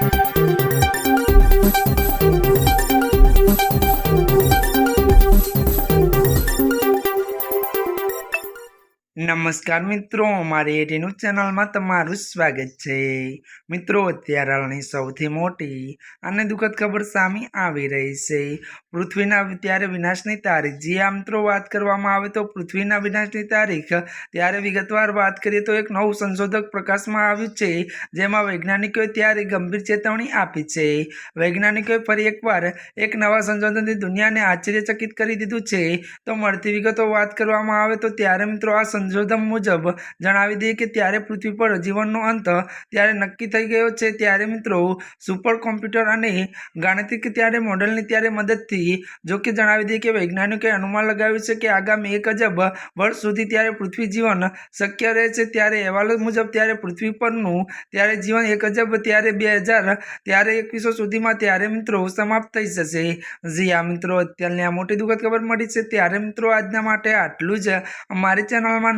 Thank you. નમસ્કાર મિત્રો, અમારી એટીનું ચેનલમાં તમારું સ્વાગત છે. મિત્રો, અત્યારે હાલની સૌથી મોટી અને દુઃખદ ખબર સામે આવી રહી છે. પૃથ્વીના ત્યારે વિનાશની તારીખ, જે આ મિત્રો વાત કરવામાં આવે તો પૃથ્વીના વિનાશની તારીખ, ત્યારે વિગતવાર વાત કરીએ તો એક નવું સંશોધક પ્રકાશમાં આવ્યું છે, જેમાં વૈજ્ઞાનિકોએ ત્યારે ગંભીર ચેતવણી આપી છે. વૈજ્ઞાનિકોએ ફરી એકવાર એક નવા સંશોધનથી દુનિયાને આશ્ચર્યચકિત કરી દીધું છે. તો મળતી વિગતો વાત કરવામાં આવે તો ત્યારે મિત્રો આ સંશોધન મુજબ જણાવી દઈએ કે ત્યારે પૃથ્વી પર જીવનનો અંત ત્યારે નક્કી થઈ ગયો છે. ત્યારે મિત્રો સુપર કોમ્પ્યુટર અને ગાણિતિક ત્યારે મોડલની ત્યારે મદદથી જો કે જણાવી દઈએ કે વૈજ્ઞાનિકોએ અનુમાન લગાવ્યું છે કે આગામી એક અજબ વર્ષ સુધી ત્યારે પૃથ્વી જીવન શક્ય રહે છે ત્યારે અહેવાલો મુજબ ત્યારે પૃથ્વી પરનું ત્યારે જીવન એક અજબ ત્યારે બે હજાર ત્યારે એકવીસો સુધીમાં ત્યારે મિત્રો સમાપ્ત થઈ જશે. જી આ મિત્રો, અત્યારની આ મોટી દુઃખદ ખબર મળી છે. ત્યારે મિત્રો આજના માટે આટલું જ. અમારી ચેનલમાં